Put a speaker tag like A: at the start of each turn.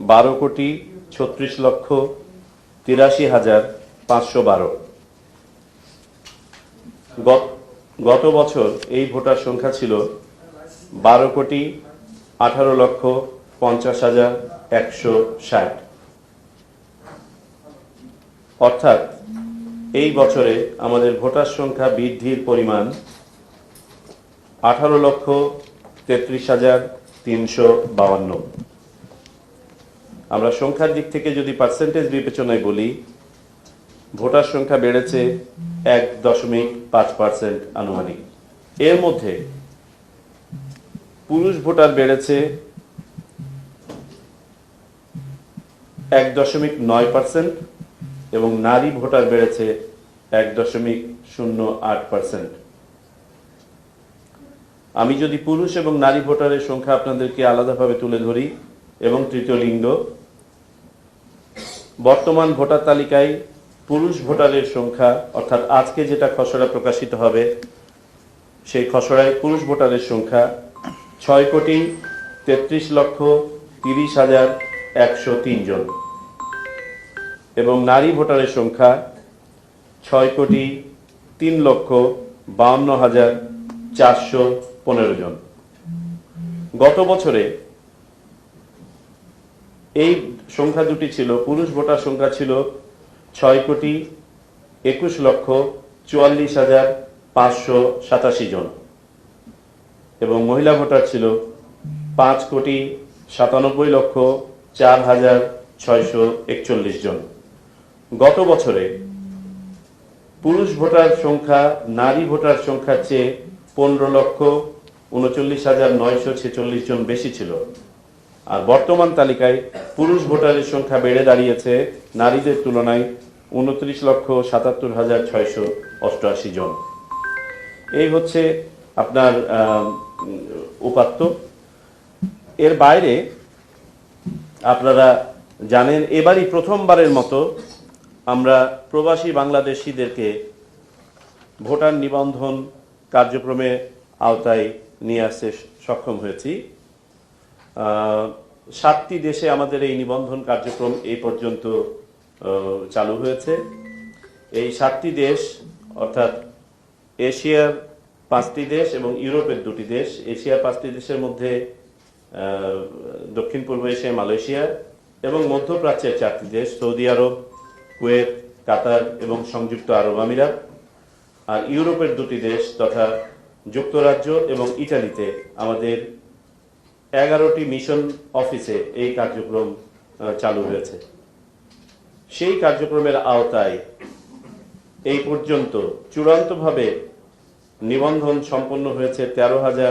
A: বারো কোটি ছত্রিশ লক্ষ তিরাশি হাজার পাঁচশো বারো। গত- বছর এই ভোটার সংখ্যা ছিল বারো কোটি আঠারো লক্ষ পঞ্চাশ হাজার একশো ষাট। অর্থাৎ এই বছরে আমাদের ভোটার সংখ্যা বৃদ্ধির পরিমাণ আঠারো লক্ষ তেত্রিশ হাজার তিনশো বাউান্ন। আমরা সংখ্যার দিক থেকে যদি পার্সেন্টেজ বিবেচনায় বলি, ভোটার সংখ্যা বেড়েছে এক দশমিক পাঁচ পার্সেন্ট আনুমানিক। এর মধ্যে পুরুষ ভোটার বেড়েছে এক দশমিক নয় পার্সেন্ট এবং নারী ভোটার বেড়েছে এক দশমিক শূন্য আট পার্সেন্ট আমি যদি পুরুষ এবং নারী ভোটারের সংখ্যা আপনাদেরকে আলাদাভাবে তুলে ধরি এবং তৃতীয় লিঙ্গ বর্তমান ভোটার তালিকায় পুরুষ ভোটারের সংখ্যা, অর্থাৎ আজকে যেটা খসড়া প্রকাশিত হবে, সেই খসড়ায় পুরুষ ভোটারের সংখ্যা ছয় কোটি তেত্রিশ লক্ষ তিরিশ হাজার একশো জন। এবং নারী ভোটারের সংখ্যা ছয় কোটি তিন লক্ষ বাউন্ন হাজার চারশো পনেরো জন। গত বছরে এই সংখ্যা দুটি ছিল, পুরুষ ভোটার সংখ্যা ছিল ছয় কোটি একুশ লক্ষ চুয়াল্লিশ হাজার পাঁচশো সাতাশি জন। এবং মহিলা ভোটার ছিল পাঁচ কোটি সাতানব্বই লক্ষ চার হাজার ছয়শো একচল্লিশ জন। গত বছরে পুরুষ ভোটার সংখ্যা, নারী ভোটার সংখ্যার চেয়ে পনেরো লক্ষ উনচল্লিশ হাজার নয়শো ছেচল্লিশ জন বেশি ছিল। আর বর্তমান তালিকায় পুরুষ ভোটারের সংখ্যা বেড়ে দাঁড়িয়েছে নারীদের তুলনায় উনত্রিশ লক্ষ সাতাত্তর হাজার ছয়শো অষ্টআশি জন। এই হচ্ছে আপনার উপাত্ত। এর বাইরে আপনারা জানেন, এবারই প্রথমবারের মতো আমরা প্রবাসী বাংলাদেশিদেরকে ভোটার নিবন্ধন কার্যক্রমে আওতায় নিয়ে আসতে সক্ষম হয়েছি। সাতটি দেশে আমাদের এই নিবন্ধন কার্যক্রম এই পর্যন্ত চালু হয়েছে। এই সাতটি দেশ, অর্থাৎ এশিয়ার পাঁচটি দেশ এবং ইউরোপের দুটি দেশ, এশিয়ার পাঁচটি দেশের মধ্যে দক্ষিণ পূর্ব এশিয়া, মালয়েশিয়া এবং মধ্যপ্রাচ্যের চারটি দেশ, সৌদি আরব, কুয়েত, কাতার এবং সংযুক্ত আরব আমিরাত। আর ইউরোপের দুটি দেশ তথা যুক্তরাজ্য এবং ইটালিতে আমাদের এগারোটি মিশন অফিসে এই কার্যক্রম চালু হয়েছে। সেই কার্যক্রমের আওতায় এই পর্যন্ত চূড়ান্তভাবে নিবন্ধন সম্পন্ন হয়েছে তেরো হাজার